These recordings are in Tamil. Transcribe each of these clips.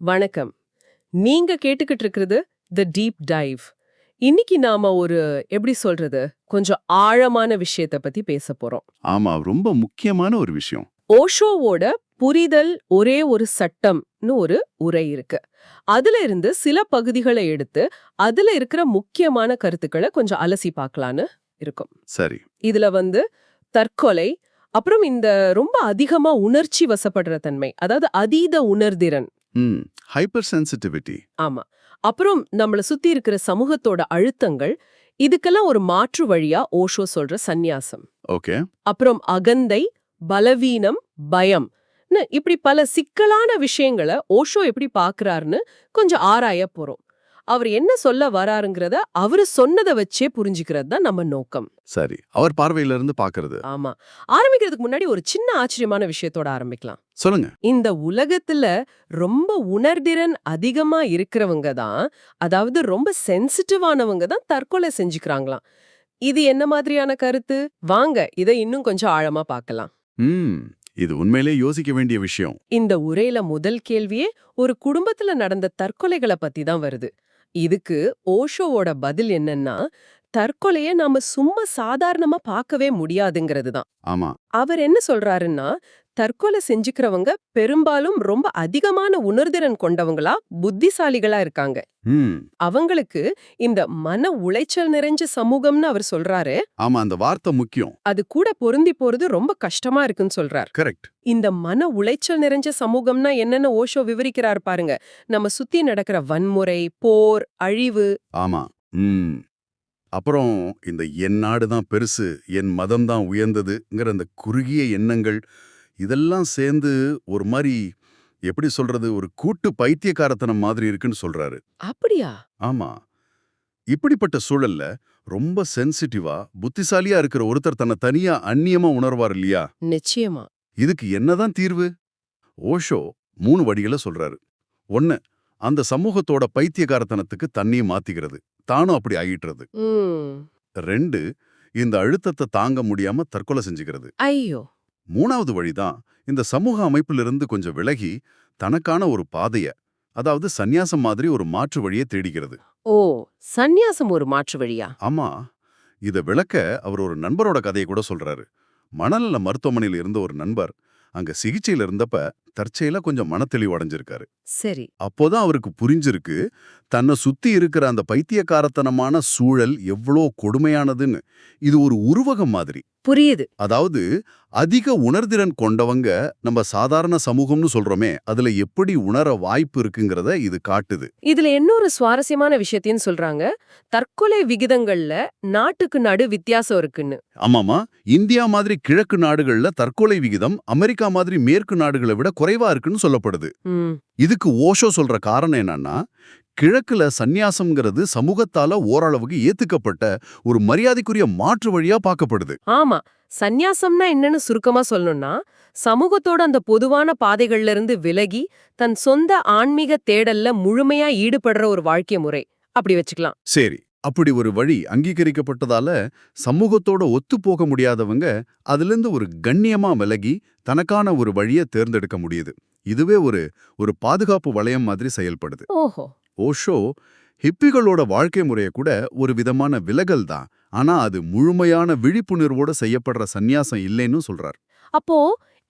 வணக்கம். நீங்க கேட்டுக்கிட்டு இருக்கிறது தி டீப் டைவ் இன்னைக்கு நாம ஒரு எப்படி சொல்றது கொஞ்சம் ஆழமான விஷயத்த பத்தி பேச போறோம். ஆமா ரொம்ப முக்கியமான ஒரு விஷயம். ஓஷோவோட புரிதல் ஒரே ஒரு சட்டம்னு ஒரு உரை இருக்கு. அதுல இருந்து சில பகுதிகளை எடுத்து அதுல இருக்கிற முக்கியமான கருத்துக்களை கொஞ்சம் அலசி பார்க்கலான்னு இருக்கும். சரி. இதுல வந்து தற்கொலை அப்புறம் இந்த ரொம்ப அதிகமா உணர்ச்சி வசப்படுற தன்மை அதாவது அதீத உணர்திறன் ம் ஹைப்பர் சென்சிட்டிவிட்டி ஆமா. அப்புறம் நம்மள சுத்தி இருக்கிற சமூகத்தோட அழுத்தங்கள் இதுக்கெல்லாம் ஒரு மாற்று வழியா ஓஷோ சொல்ற சந்நியாசம். ஓகே. அப்புறம் அகந்தை பலவீனம் பயம். இப்படி பல சிக்கலான விஷயங்களை ஓஷோ எப்படி பாக்குறாருன்னு கொஞ்சம் ஆராய போறோம். அவர் என்ன சொல்ல வராருங்கிறத அவரு சொன்னதை வச்சே புரிஞ்சுக்கிறது தான் நம்ம நோக்கம். சரி அவர் பார்வையில இருந்து பாக்குறது ஆமா. ஆரம்பிக்கிறதுக்கு முன்னாடி ஒரு சின்ன ஆச்சரியமான விஷயத்தோட ஆரம்பிக்கலாம். சொல்லுங்க. இந்த உலகத்துல ரொம்ப உணர்திறன் அதிகமா இருக்கிறவங்க தான் அதாவது ரொம்ப சென்சிட்டிவானவங்க தான் தற்கொலை செஞ்சுக்கிறாங்களாம். இது என்ன மாதிரியான கருத்து? வாங்க இதை இன்னும் கொஞ்சம் ஆழமா பார்க்கலாம். ம் இது உண்மையிலே யோசிக்க வேண்டிய விஷயம். இந்த உரையில முதல் கேள்வியே ஒரு குடும்பத்துல நடந்த தற்கொலைகளை பத்தி தான் வருது. இதுக்கு ஓஷோவோட பதில் என்னன்னா தற்கொலைய நாம சும்மா சாதாரணமா பார்க்கவே முடியாதுங்கிறது தான். ஆமா. அவர் என்ன சொல்றாருன்னா தற்கொலை செஞ்சுக்கிறவங்க பெரும்பாலும் ரொம்ப அதிகமான உணர்திறன் கொண்டவங்களா புத்திசாலிகளா இருக்காங்க. அவங்களுக்கு இந்த மன உளைச்சல் நிறைஞ்ச சமூகம்னு அவர் சொல்றாரு. ஆமா அந்த வார்த்தை முக்கியம். அது கூட பொருந்தி போறது ரொம்ப கஷ்டமா இருக்குன்னு சொல்றார். கரெக்ட். இந்த மன உளைச்சல் நிறைஞ்ச சமூகம்னா என்னன்னு ஓஷோ விவரிக்கிறார் பாருங்க. நம்ம சுத்தி நடக்கிற வன்முறை போர் அழிவு. ஆமா அப்புறம் இந்த என் நாடு தான் பெருசு என் மதம் தான் உயர்ந்ததுங்கிற அந்த குறுகிய எண்ணங்கள் இதெல்லாம் சேர்ந்து ஒரு மாதிரி எப்படி சொல்றது ஒரு கூட்டு பைத்தியக்காரத்தனம் மாதிரி இருக்குன்னு சொல்றாரு. அப்படியா? ஆமா. இப்படிப்பட்ட சூழல்ல ரொம்ப சென்சிட்டிவா புத்திசாலியா இருக்கிற ஒருத்தர் தன்னை தனியா அந்நியமா உணர்வார் இல்லையா? நிச்சயமா. இதுக்கு என்னதான் தீர்வு? ஓஷோ மூணு வழிகளை சொல்றாரு. ஒன்னு அந்த சமூகத்தோட பைத்தியக்காரத்தனத்துக்கு தண்ணியை மாத்திக்கிறது. தானும் அப்படி ஆகிட்டுறது ரெண்டு இந்த அழுத்தத்தை தாங்க முடியாம தற்கொலை செஞ்சுக்கிறது. ஐயோ! மூணாவது வழிதான் இந்த சமூக அமைப்பிலிருந்து கொஞ்சம் விலகி தனக்கான ஒரு பாதைய அதாவது சந்நியாசம் மாதிரி ஒரு மாற்று வழியை தேடிக்கிறது ஓ சந்நியாசம் ஒரு மாற்று வழியா? ஆமா. இத விளக்க அவர் ஒரு நண்பரோட கதையை கூட சொல்றாரு. மணல்ல மருத்துவமனையில் இருந்த ஒரு நண்பர் அங்க சிகிச்சையில இருந்தப்ப தற்செயலா கொஞ்சம் மனத்தெளிவு அடைஞ்சிருக்காரு. சரி. அப்போதான் அவருக்கு புரிஞ்சிருக்கு தன்னை சுத்தி இருக்கிற அந்த பைத்தியக்காரத்தனமான சூழல் எவ்வளோ கொடுமையானதுன்னு. இது ஒரு உருவகம் மாதிரி. புரியுது. அதாவது அதிக உணர்திறன் கொண்டவங்க நம்ம சாதாரண சமூகம்னு சொல்றோமே அதுல எப்படி உணர வாய்ப்பு இருக்குங்கிறத இது காட்டுது. இதுல இன்னொரு சுவாரஸ்யமான விஷயத்தையும் சொல்றாங்க. தற்கொலை விகிதங்கள்ல நாட்டுக்கு நாடு வித்தியாசம் இருக்குன்னு. ஆமாமா. இந்தியா மாதிரி கிழக்கு நாடுகள்ல தற்கொலை விகிதம் அமெரிக்கா மாதிரி மேற்கு நாடுகளை விட குறைவா இருக்குன்னு சொல்லப்படுது. இதுக்கு ஓஷோ சொல்ற காரணம் என்னன்னா கிழக்குல சந்நியாசம்ங்கிறது சமூகத்தால ஓரளவுக்கு ஏத்துக்கப்பட்ட ஒரு மரியாதைக்குரிய மாற்று வழியா பார்க்கப்படுது. ஆமா. சந்நியாசம்னா என்னன்னு சுருக்கமா சொல்லணும்னா சமூகத்தோட அந்த பொதுவான பாதைகள்ல இருந்து விலகி தன் சொந்த ஆன்மீக தேடல்ல முழுமையா ஈடுபடுற ஒரு வாழ்க்கை முறை. அப்படி வச்சுக்கலாம். சரி. அப்படி ஒரு வழி அங்கீகரிக்கப்பட்டதால சமூகத்தோட ஒத்து போக முடியாதவங்க அதிலிருந்து ஒரு கண்ணியமா விலகி தனக்கான ஒரு வழியை தேர்ந்தெடுக்க முடியுது. இதுவே ஒரு ஒரு பாதுகாப்பு வளையம் மாதிரி செயல்படுது. ஓஹோ. ஓஷோ ஹிப்பிகளோட வாழ்க்கை முறைய கூட ஒரு விதமான விலகல் தான். ஆனா அது முழுமையான விழிப்புணர்வோட செய்யப்படுற சந்நியாசம் இல்லைன்னு சொல்றார். அப்போ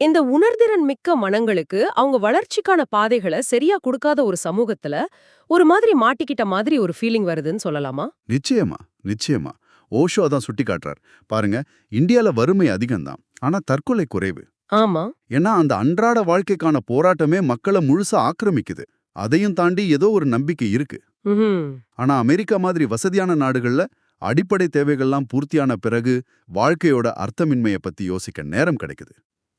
இந்த உணர்திறன் மிக்க மனங்களுக்கு அவங்க வளர்ச்சிக்கான பாதைகளை சரியா கொடுக்காத ஒரு சமூகத்துல ஒரு மாதிரி மாட்டிக்கிட்ட மாதிரி ஒரு ஃபீலிங் வருதுன்னு சொல்லலாமா? நிச்சயமா நிச்சயமா. ஓஷோ அதான் சுட்டி காட்டுறார். பாருங்க இந்தியால வறுமை அதிகம்தான். ஆனா தற்கொலை குறைவு. ஆமா. ஏன்னா அந்த அன்றாட வாழ்க்கைக்கான போராட்டமே மக்களை முழுசா ஆக்கிரமிக்குது. அதையும் தாண்டி ஏதோ ஒரு நம்பிக்கை இருக்கு. ஆனா அமெரிக்கா மாதிரி வசதியான நாடுகள்ல அடிப்படை தேவைகள்லாம் பூர்த்தியான பிறகு வாழ்க்கையோட அர்த்தமின்மையை பத்தி யோசிக்க நேரம் கிடைக்குது.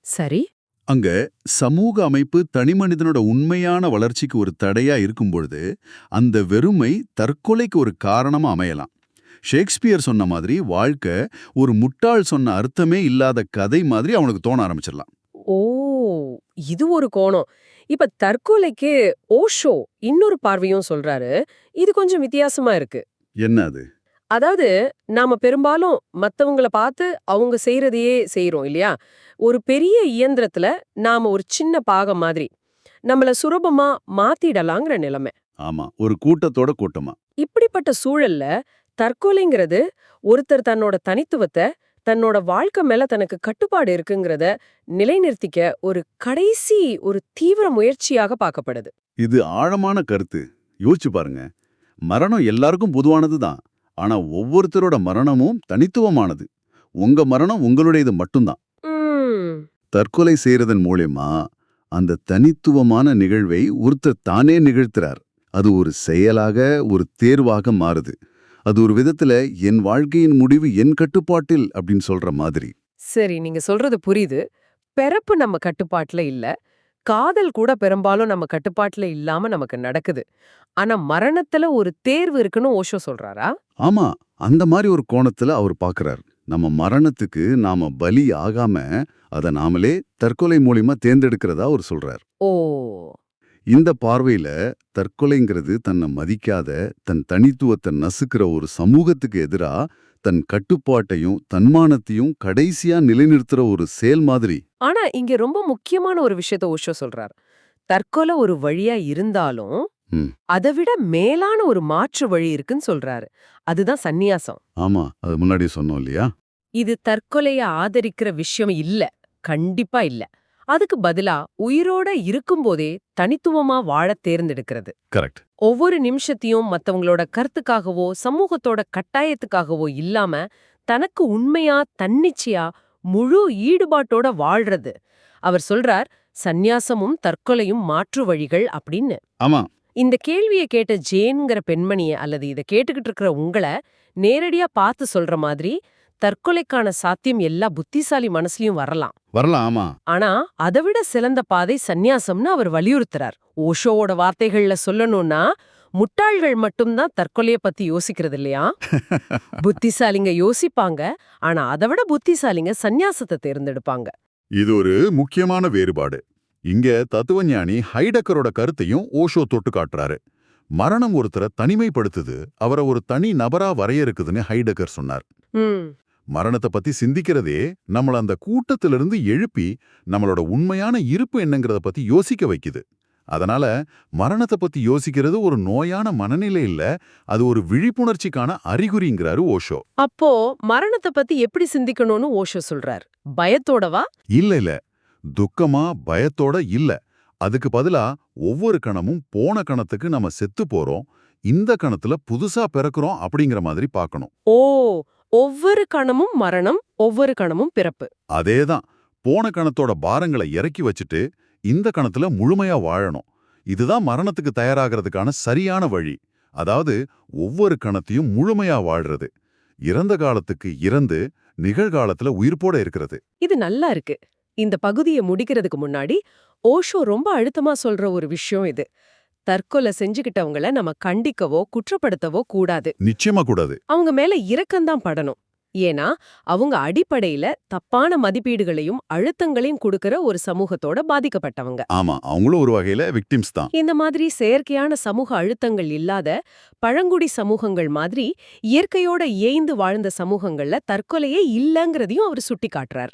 சரி. அங்க சமூக அமைப்பு தனிமனிதனோட உண்மையான வளர்ச்சிக்கு ஒரு தடையா இருக்கும் பொழுது அந்த வெறுமை தற்கொலைக்கு ஒரு காரணமா அமையலாம். ஷேக்ஸ்பியர் சொன்ன மாதிரி வாழ்க்கை ஒரு முட்டாள் சொன்ன அர்த்தமே இல்லாத கதை மாதிரி அவனுக்கு தோண ஆரம்பிச்சிடலாம். ஓ இது ஒரு கோணம். இப்ப தற்கொலைக்கு ஓஷோ இன்னொரு பார்வையும் சொல்றாரு. இது கொஞ்சம் வித்தியாசமா இருக்கு. என்ன அது? அதாவது நாம பெரும்பாலும் மத்தவங்கள பார்த்து அவங்க செய்யறதையே செய்றோம் இல்லையா? ஒரு பெரிய இயந்திரத்துல நாம ஒரு சின்ன பாகம் மாதிரி நம்மள சுலபமா மாத்திடலாங்கிற நிலைமை. ஆமா ஒரு கூட்டத்தோட கூட்டமா. இப்படிப்பட்ட சூழல்ல தற்கொலைங்கிறது ஒருத்தர் தன்னோட தனித்துவத்தை தன்னோட வாழ்க்கை மேல தனக்கு கட்டுப்பாடு இருக்குங்கிறத நிலைநிறுத்திக்க ஒரு கடைசி ஒரு தீவிர முயற்சியாக பார்க்கப்படுது. இது ஆழமான கருத்து. யோசிச்சு பாருங்க. மரணம் எல்லாருக்கும் பொதுவானது தான். ஆனா ஒவ்வொருத்தரோட மரணமும் தனித்துவமானது. உங்க மரணம் உங்களுடையது மட்டும்தான். தற்கொலை செய்யறதன் மூலியமா அந்த தனித்துவமான நிகழ்வை ஒருத்தர் தானே நிகழ்த்துறார். அது ஒரு செயலாக ஒரு தேர்வாக மாறுது. அது ஒரு விதத்துல என் வாழ்க்கையின் முடிவு என் கட்டுப்பாட்டில் அப்படின்னு சொல்ற மாதிரி. சரி நீங்க சொல்றது புரியுது. பிறப்பு நம்ம கட்டுப்பாட்டுல இல்ல. காதல் கூட பெரும்பாலும் நம்ம கட்டுப்பாட்டுல இல்லாம நமக்கு நடக்குது. ஆனா மரணத்துல ஒரு தேர்வு இருக்குன்னு ஓஷோ சொல்றாரா? ஆமா அந்த மாதிரி ஒரு கோணத்துல அவர் பார்க்கறார் நம்ம மரணத்துக்கு நாம பலி ஆகாம அதை நாமளே தற்கொலை மூலியமா தேர்ந்தெடுக்கிறதா அவர் சொல்றார். ஓ. இந்த பார்வையில தற்கொலைங்கிறது தன்னை மதிக்காத தன் தனித்துவத்தை நசுக்கிற ஒரு சமூகத்துக்கு எதிரா தன் கட்டுப்பாட்டையும் தன்மானத்தையும் கடைசியா நிலைநிறுத்துற ஒரு செயல் மாதிரி. ஆனா இங்க ரொம்ப முக்கியமான ஒரு விஷயத்த ஓஷோ சொல்றார். தற்கொலை ஒரு வழியா இருந்தாலும். அதை விட மேலான ஒரு மாற்று வழி இருக்குன்னு சொல்றாரு. அதுதான் சந்நியாசம். ஆமா அது முன்னாடி சொன்னோம் இல்லையா? இது தற்கொலைய ஆதரிக்கிற விஷயம் இல்ல. கண்டிப்பா இல்ல. அதுக்கு பதிலா உயிரோட இருக்கும்போதே தனித்துவமா வாழத் தேர்ந்தெடுக்கிறது. கரெக்ட். ஒவ்வொரு நிமிஷத்தையும் மத்தவங்களோட கருத்துக்காகவோ சமூகத்தோட கட்டாயத்துக்காகவோ இல்லாம தனக்கு உண்மையா தன்னிச்சையா முழு ஈடுபாட்டோட வாழ்றது. அவர் சொல்றார் சந்நியாசமும் தற்கொலையும் மாற்று வழிகள் அப்படின்னு. ஆமா. இந்த கேள்வியை கேட்ட ஜேன்ங்கிற பெண்மணிய அல்லது இத கேட்டுக்கிட்டு இருக்கிற உங்களை நேரடியா பார்த்து சொல்ற மாதிரி தற்கொலைக்கான சாத்தியம் எல்லா புத்திசாலி மனசுலயும் வரலாம். வரலாம் ஆமா. ஆனா அதை விட சிறந்த பாதை சந்நியாசம்னு அவர் வலியுறுத்துறார். ஓஷோவோட வார்த்தைகள்ல சொல்லணும்னா முட்டாள்கள் மட்டும்தான் தற்கொலைய பத்தி யோசிக்கிறது இல்லையா புத்திசாலிங்க யோசிப்பாங்க ஆனா அதை விட புத்திசாலிங்க சந்நியாசத்தை தேர்ந்தெடுப்பாங்க. இது ஒரு முக்கியமான வேறுபாடு. இங்க தத்துவஞானி ஹைடக்கரோட கருத்தையும் ஓஷோ தொட்டு காட்டுறாரு. மரணம் ஒருத்தரை தனிமைப்படுத்துது அவரை ஒரு தனி நபரா வரையறுக்குதுன்னு ஹைடக்கர் சொன்னார். மரணத்தை பத்தி சிந்திக்கிறதே நம்மள அந்த கூட்டத்திலிருந்து எழுப்பி நம்மளோட உண்மையான இருப்பு என்னங்கிறத பத்தி யோசிக்க வைக்குது. அதனால மரணத்தை பத்தி யோசிக்கிறது ஒரு நோயான மனநிலை இல்ல அது ஒரு விழிப்புணர்ச்சிக்கான அறிகுறிங்கிறாரு ஓஷோ. அப்போ மரணத்தை பத்தி எப்படி சிந்திக்கணும்னு ஓஷோ சொல்றார்? பயத்தோடவா? இல்ல இல்ல. துக்கமா பயத்தோட இல்ல. அதுக்கு பதிலா ஒவ்வொரு கணமும் போன கணத்துக்கு நம்ம செத்து போறோம் இந்த கணத்துல புதுசா பிறக்கிறோம் அப்படிங்கிற மாதிரி பார்க்கணும். ஓ ஒவ்வொரு கணமும் மரணம் ஒவ்வொரு கணமும் பிறப்பு. அதேதான். போன கணத்தோட பாரங்களை இறக்கி வச்சுட்டு இந்த கணத்துல முழுமையா வாழணும். இதுதான் மரணத்துக்கு தயாராகிறதுக்கான சரியான வழி. அதாவது ஒவ்வொரு கணத்தையும் முழுமையா வாழ்றது. இறந்த காலத்துக்கு இறந்து நிகழ்காலத்துல உயிர்ப்போட இருக்கிறது. இது நல்லா இருக்கு. இந்த பகுதியை முடிக்கிறதுக்கு முன்னாடி ஓஷோ ரொம்ப அழுத்தமா சொல்ற ஒரு விஷயம் இது. தற்கொலை செஞ்சுக்கிட்டவங்கள நம்ம கண்டிக்கவோ குற்றப்படுத்தவோ கூடாது. நிச்சயமா கூடாது. அவங்க மேல இரக்கம்தான் படணும். ஏன்னா அவங்க அடிப்படையில தப்பான மதிப்பீடுகளையும் அழுத்தங்களையும் கொடுக்கற ஒரு சமூகத்தோட பாதிக்கப்பட்டவங்க. ஆமா அவங்களும் ஒரு வகையில விக்டிம்ஸ் தான். இந்த மாதிரி செயற்கையான சமூக அழுத்தங்கள் இல்லாத பழங்குடி சமூகங்கள் மாதிரி இயற்கையோட ஏய்ந்து வாழ்ந்த சமூகங்கள்ல தற்கொலையே இல்லங்கிறதையும் அவர் சுட்டி காட்டுறார்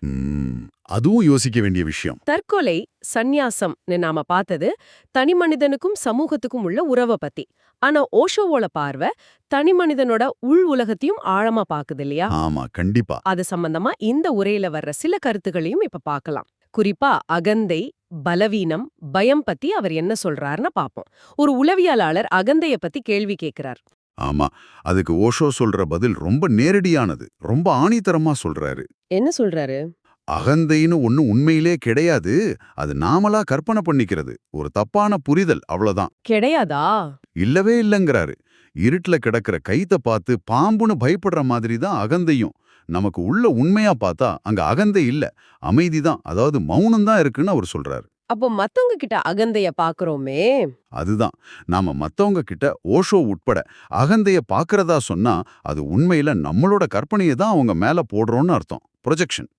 அதுவும் யோசிக்க வேண்டிய விஷயம். தற்கொலை சந்நியாசம்னு நாம பார்த்தது தனி மனிதனுக்கும் சமூகத்துக்கும் உள்ள உறவை பத்தி. ஆனா ஓஷோவோட பார்வை தனி மனிதனோட உள் உலகத்தையும் ஆழமா பாக்குது இல்லையா? ஆமா கண்டிப்பா. அது சம்பந்தமா இந்த உரையில வர்ற சில கருத்துகளையும் இப்ப பார்க்கலாம். குறிப்பா அகந்தை பலவீனம் பயம் பத்தி அவர் என்ன சொல்றாருன்னு பாப்போம் ஒரு உளவியலாளர் அகந்தைய பத்தி கேள்வி கேட்கிறார். ஆமா அதுக்கு ஓஷோ சொல்ற பதில் ரொம்ப நேரடியானது ரொம்ப ஆணித்தரமா சொல்றாரு. என்ன சொல்றாரு? அகந்தைன்னு ஒண்ணு உண்மையிலே கிடையாது. அது நாமளா கற்பனை பண்ணிக்கிறது. ஒரு தப்பான புரிதல் அவ்வளவுதான். கிடையாதா? இல்லவே இல்லங்கிறாரு. இருட்டுல கிடக்கிற கைத்த பார்த்து பாம்புன்னு பயப்படுற மாதிரி தான் அகந்தையும். நமக்கு உள்ள உண்மையா பார்த்தா அங்க அகந்தை இல்ல. அமைதிதான் அதாவது மௌனம் தான் இருக்குன்னு அவர் சொல்றாரு. அப்போ மத்தவங்க கிட்ட அகந்தைய பாக்குறோமே அதுதான். நாம மத்தவங்க கிட்ட ஓஷோ உட்பட அகந்தைய பாக்குறதா சொன்னா அது உண்மையில நம்மளோட கற்பனையை தான் அவங்க மேல போடுறோம்னு அர்த்தம். ப்ரொஜெக்ஷன்.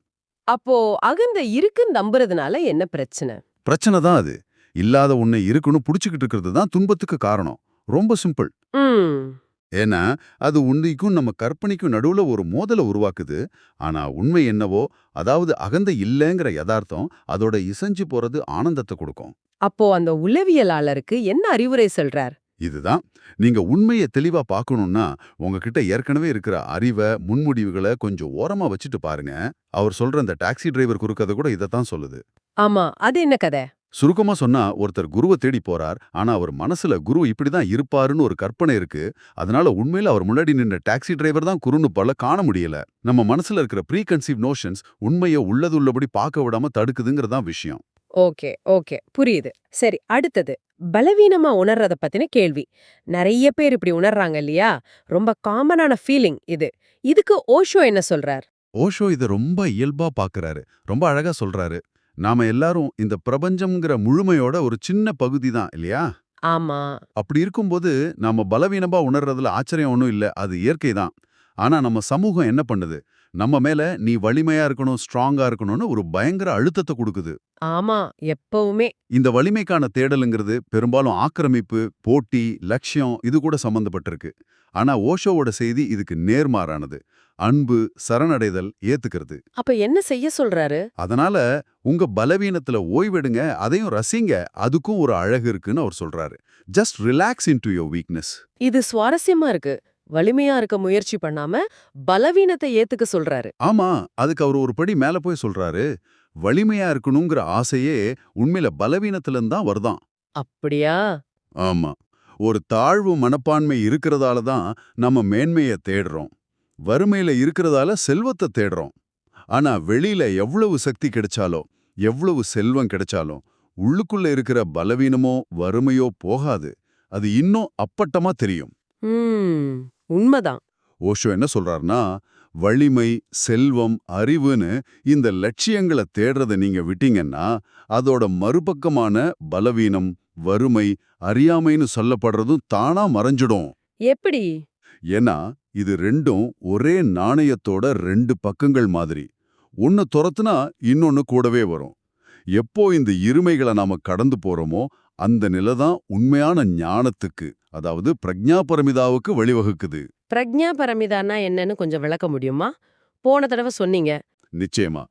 அப்போ அகந்தை இருக்குன்னு நம்புறதுனால என்ன பிரச்சனை? பிரச்சனை தான் அது. இல்லாத ஒண்ணு இருக்குன்னு புடிச்சுக்கிட்டு இருக்கிறது தான் துன்பத்துக்கு காரணம். ரொம்ப சிம்பிள். ஏன்னா அது உண்மைக்கும் நம்ம கற்பனைக்கும் நடுவுல ஒரு மோதலை உருவாக்குது. ஆனா உண்மை என்னவோ அதாவது அகந்தை இல்லைங்கிற யதார்த்தம் அதோட இசைஞ்சு போறது ஆனந்தத்தை கொடுக்கும். அப்போ அந்த உளவியலாளருக்கு என்ன அறிவுரை சொல்றார்? இதுதான். நீங்க உண்மையை தெளிவா பார்க்கணும்னா உங்ககிட்ட ஏற்கனவே இருக்கிற அறிவை முன்முடிவுகளை கொஞ்சம் ஓரமா வச்சுட்டு பாருங்க. அவர் சொல்ற அந்த டாக்ஸி டிரைவர் குறுக்கதை கூட இதைத்தான் சொல்லுது. ஆமா அது என்ன கதை? சுருக்கமா சொன்னா ஒருத்தர் குருவை தேடி போறார். ஆனா அவர் மனசுல குரு இப்படிதான் இருப்பாருன்னு ஒரு கற்பனை இருக்கு. அதனால உண்மையில அவர் முன்னாடி நின்ற டாக்ஸி டிரைவர் தான் குருன்னு போல காண முடியல. நம்ம மனசுல இருக்கிற ப்ரீ கன்சீவ் நோஷன்ஸ் உண்மையை உள்ளதுள்ளபடி பார்க்க விடாம தடுக்குதுங்கிறதான் விஷயம். Okay okay. புரியுது. சரி அடுத்தது. பலவீனமா உணர்றத பத்தின கேள்வி. நிறைய பேர் இப்படி உணர்றாங்க இல்லையா? ரொம்ப காமனான ஃபீலிங் இது. இதுக்கு ஓஷோ என்ன சொல்றார்? ஓஷோ இதை ரொம்ப இயல்பா பார்க்கறாரு ரொம்ப அழகா சொல்றாரு. நாம எல்லாரும் இந்த பிரபஞ்சம்ங்கிற முழுமையோட ஒரு சின்ன பகுதி தான் இல்லையா? ஆமா. அப்படி இருக்கும்போது நாம பலவீனமா உணர்றதுல ஆச்சரியம் ஒன்றும் இல்லை. அது இயற்கை தான். ஆனா நம்ம சமூகம் என்ன பண்ணுது? நம்ம மேல நீ வலிமையா இருக்கணும் ஸ்ட்ராங்கா இருக்கணும்னு ஒரு பயங்கர அழுத்தத்தை கொடுக்குது. ஆமா எப்பவுமே. இந்த வலிமைக்கான தேடலுங்கிறது பெரும்பாலும் ஆக்கிரமிப்பு போட்டி லட்சியம் இது கூட சம்பந்தப்பட்டிருக்கு. ஆனா ஓஷோவோட செய்தி இதுக்கு நேர்மாறானது. அன்பு சரணடைதல் ஏத்துக்கிறது. அப்ப என்ன செய்ய சொல்றாரு? அதனால உங்க பலவீனத்துல ஓய்வெடுங்க அதையும் ரசிங்க அதுக்கும் ஒரு அழகு இருக்குன்னு அவர் சொல்றாரு. Just relax into your weakness இது சுவாரஸ்யமா இருக்கு. வலிமையா இருக்க முயற்சி பண்ணாம பலவீனத்தை ஏத்துக்க சொல்றாரு. ஆமா அதுக்கு அவர் ஒரு படி மேல போய் சொல்றாரு. வலிமையா இருக்கணுங்கிற ஆசையே உண்மையில பலவீனத்துல தான் வருதாம் அப்படியா? ஆமா ஒரு தாழ்வு மனப்பான்மை இருக்கிறதால தான் நம்ம மேன்மையை தேடுறோம். வறுமையில இருக்கிறதால செல்வத்தை தேடுறோம். ஆனா வெளியில எவ்வளவு சக்தி கிடைச்சாலோ எவ்வளவு செல்வம் கிடைச்சாலும் உள்ளுக்குள்ள இருக்கிற பலவீனமோ வறுமையோ போகாது. அது இன்னும் அப்பட்டமா தெரியும். ம். உண்மைதான். ஓஷோ என்ன சொல்றாருன்னா வலிமை செல்வம் அறிவுன்னு இந்த லட்சியங்களை தேடுறத நீங்க விட்டீங்கன்னா அதோட மறுபக்கமான பலவீனம் வறுமை அறியாமைன்னு சொல்லப்படுறதும் தானா மறைஞ்சிடும். எப்படி? ஏன்னா இது ரெண்டும் ஒரே நாணயத்தோட ரெண்டு பக்கங்கள் மாதிரி. ஒன்னு துரத்துனா இன்னொன்னு கூடவே வரும். எப்போ இந்த இருமைகளை நாம கடந்து போறோமோ அந்த நிலை தான் உண்மையான ஞானத்துக்கு. அதாவது பிரக்ஞா பரமிதாவுக்கு வழிவகுக்குது. பிரக்ஞா பரமிதான்னா என்னன்னு கொஞ்சம் விளக்க முடியுமா? போன தடவை சொன்னீங்க. நிச்சயமா.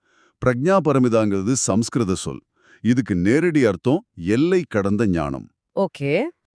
பிரக்ஞா பரமிதாங்கிறது சம்ஸ்கிருத சொல். இதுக்கு நேரடி அர்த்தம் எல்லை கடந்த ஞானம். ஓகே.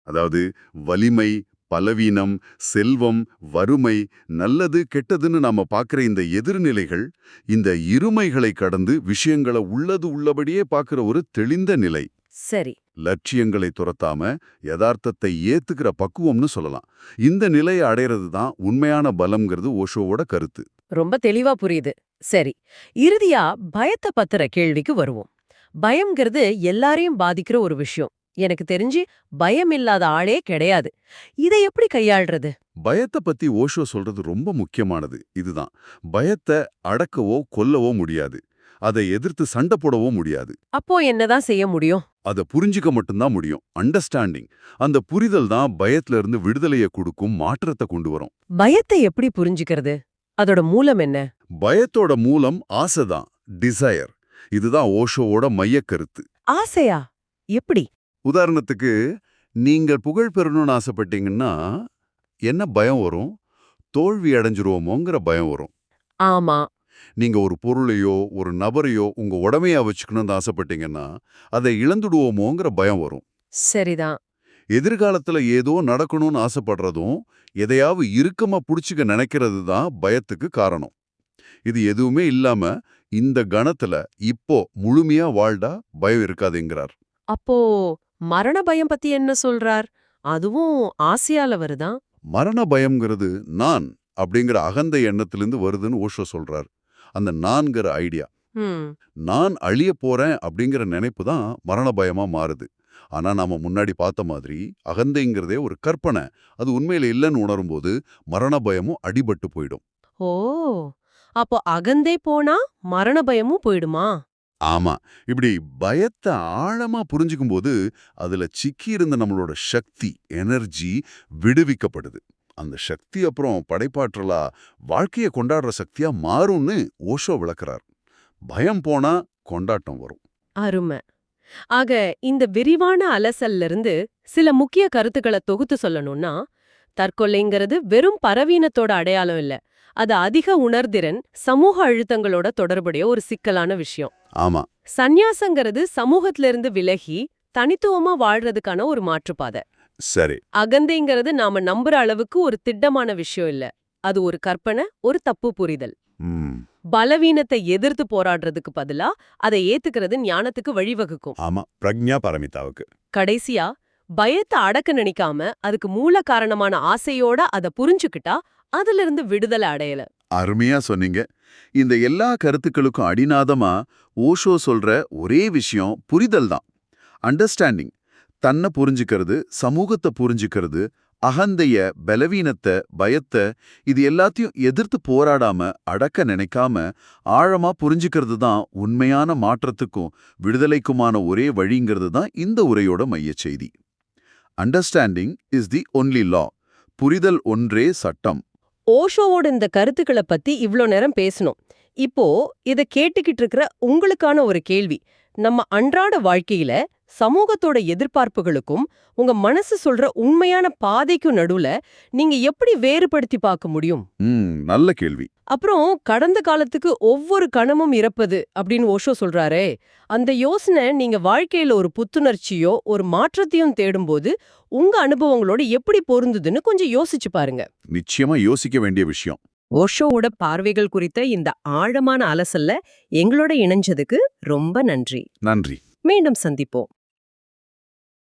அதாவது வலிமை பலவீனம் செல்வம் வறுமை நல்லது கெட்டதுன்னு நாம பார்க்கிற இந்த எதிர்நிலைகள் இந்த இருமைகளை கடந்து விஷயங்களை உள்ளது உள்ளபடியே பார்க்கிற ஒரு தெளிந்த நிலை. சரி. லட்சியங்களை துரத்தாம யதார்த்தத்தை ஏத்துக்கிற பக்குவம்னு சொல்லலாம். இந்த நிலையை அடையிறது தான் உண்மையான பலம்ங்கிறது ஓஷோவோட கருத்து. ரொம்ப தெளிவா புரியுது. சரி இறுதியா பயத்தை பத்திர கேள்விக்கு வருவோம். பயம்ங்கிறது எல்லாரையும் பாதிக்கிற ஒரு விஷயம். எனக்கு தெரிஞ்சு பயம் இல்லாத ஆளே கிடையாது. இதை எப்படி கையாள்றது? பயத்தை பத்தி ஓஷோ சொல்றது ரொம்ப முக்கியமானது. இதுதான். பயத்தை அடக்கவோ கொல்லவோ முடியாது. அதை எதிர்த்து சண்டை போடவோ முடியாது. அப்போ என்னதான் செய்ய முடியும்? அதை புரிஞ்சுக்க மட்டும்தான் முடியும். அண்டர்ஸ்டாண்டிங் அந்த புரிதல் தான் பயத்துல இருந்து விடுதலையை கொடுக்கும் மாற்றத்தை கொண்டு வரும். பயத்தை எப்படி புரிஞ்சுக்கிறது? அதோட மூலம் என்ன? பயத்தோட மூலம் ஆசைதான் டிசையர் இதுதான் ஓஷோவோட மையக் கருத்து ஆசையா? எப்படி? உதாரணத்துக்கு நீங்கள் புகழ் பெறணும்னு ஆசைப்பட்டீங்கன்னா என்ன பயம் வரும்? தோல்வி அடைஞ்சிருவோமோங்கிற பயம் வரும். ஆமா. நீங்க ஒரு பொருளையோ ஒரு நபரையோ உங்க உடமையா வச்சுக்கணும்னு ஆசைப்பட்டீங்கன்னா அதை இழந்துடுவோமோங்கிற பயம் வரும். சரிதான். எதிர்காலத்துல ஏதோ நடக்கணும்னு ஆசைப்படுறதும் எதையாவது இறுக்கமா புடிச்சுக்க நினைக்கிறது தான் பயத்துக்கு காரணம். இது எதுவுமே இல்லாம இந்த கணத்துல இப்போ முழுமையா வாழ்டா பயம் இருக்காதுங்கிறார். அப்போ மரண பயம் பத்தி என்ன சொல்றார்? அதுவும் ஆசையால வருதா? மரண பயம்ங்கிறது நான் அப்படிங்கிற அகந்த எண்ணத்திலிருந்து வருதுன்னு ஓஷோ சொல்றார். அந்த நான்கிற ஐடியா நான் அழிய போறேன் அப்படிங்கிற நினைப்பு தான் மரண பயமா மாறுது. ஆனா நாம முன்னாடி பார்த்த மாதிரி அகந்தைங்கிறதே ஒரு கற்பனை. அது உண்மையில இல்லைன்னு உணரும்போது மரண பயமும் அடிபட்டு போயிடும். ஓ! அப்போ அகந்தே போனா மரண பயமும் போயிடுமா? ஆமா. இப்படி பயத்தை ஆழமா புரிஞ்சுக்கும் போது அதுல சிக்கி இருந்த நம்மளோட சக்தி எனர்ஜி விடுவிக்கப்படுது. அந்த சக்தி அப்புறம் படைப்பாற்றலா வாழ்க்கைய கொண்டாடுற சக்தியா மாறும்னு ஓஷோ விளக்குறார். பயம் போனா கொண்டாட்டம் வரும். அருமை. ஆக இந்த விரிவான அலசல்ல இருந்து சில முக்கிய கருத்துக்களை தொகுத்து சொல்லணும்னா தற்கொலைங்கிறது வெறும் பரவீனத்தோட அடையாளம் இல்ல. அது அதிக உணர்திறன் சமூக அழுத்தங்களோட தொடர்புடைய ஒரு சிக்கலான விஷயம். ஆமா. சந்நியாசங்கிறது சமூகத்துல இருந்து விலகி தனித்துவமா வாழ்றதுக்கான ஒரு மாற்றுப்பாதை. சரி. அகந்தைங்கிறது நாம நம்புற அளவுக்கு ஒரு திட்டமான விஷயம் இல்ல. அது ஒரு கற்பனை ஒரு தப்பு புரிதல். பலவீனத்தை எதிர்த்து போராடுறதுக்கு பதிலா அதை ஏத்துக்கிறது ஞானத்துக்கு வழிவகுக்கும். ஆமா பிரக்ஞா பரமிதாவுக்கு. கடைசியா பயத்தை அடக்க நினைக்காம அதுக்கு மூல காரணமான ஆசையோட அத புரிஞ்சுக்கிட்டா அதுல இருந்து விடுதலை அடையல. அருமையா சொன்னீங்க. இந்த எல்லா கருத்துக்களுக்கும் அடிநாதமா ஓஷோ சொல்ற ஒரே விஷயம் புரிதல் தான். அண்டர்ஸ்டாண்டிங். தன்னை புரிஞ்சுக்கிறது சமூகத்தை புரிஞ்சுக்கிறது அகந்தைய பலவீனத்தை பயத்தை இது எல்லாத்தையும் எதிர்த்து போராடாம அடக்க நினைக்காம ஆழமா புரிஞ்சுக்கிறது தான் உண்மையான மாற்றத்துக்கும் விடுதலைக்குமான ஒரே வழிங்கிறது தான் இந்த உரையோட மையச் செய்தி. Understanding is the only law புரிதல் ஒன்றே சட்டம். ஓஷோவோட இந்த கருத்துக்களை பத்தி இவ்ளோ நேரம் பேசணும். இப்போ இத கேட்டுக்கிட்டு இருக்கிற உங்களுக்கான ஒரு கேள்வி. நம்ம அன்றாட வாழ்க்கையில சமூகத்தோட எதிர்பார்ப்புகளுக்கும் உங்க மனசு சொல்ற உண்மையான பாதைக்கும் நடுவுல நீங்க எப்படி வேறுபடுத்தி பார்க்க முடியும்? நல்ல கேள்வி. அப்புறம் கடந்த காலத்துக்கு ஒவ்வொரு கணமும் இறப்பது அப்படின்னு ஓஷோ சொல்றாரே. அந்த யோசனை நீங்க வாழ்க்கையில ஒரு புத்துணர்ச்சியோ ஒரு மாற்றத்தையும் தேடும்போது உங்க அனுபவங்களோட எப்படி பொருந்துதுன்னு கொஞ்சம் யோசிச்சு பாருங்க. நிச்சயமா யோசிக்க வேண்டிய விஷயம். ஓஷோவோட பார்வைகள் குறித்த இந்த ஆழமான அலசல்ல எங்களோட இணைஞ்சதுக்கு ரொம்ப நன்றி. நன்றி. மீண்டும் சந்திப்போம்.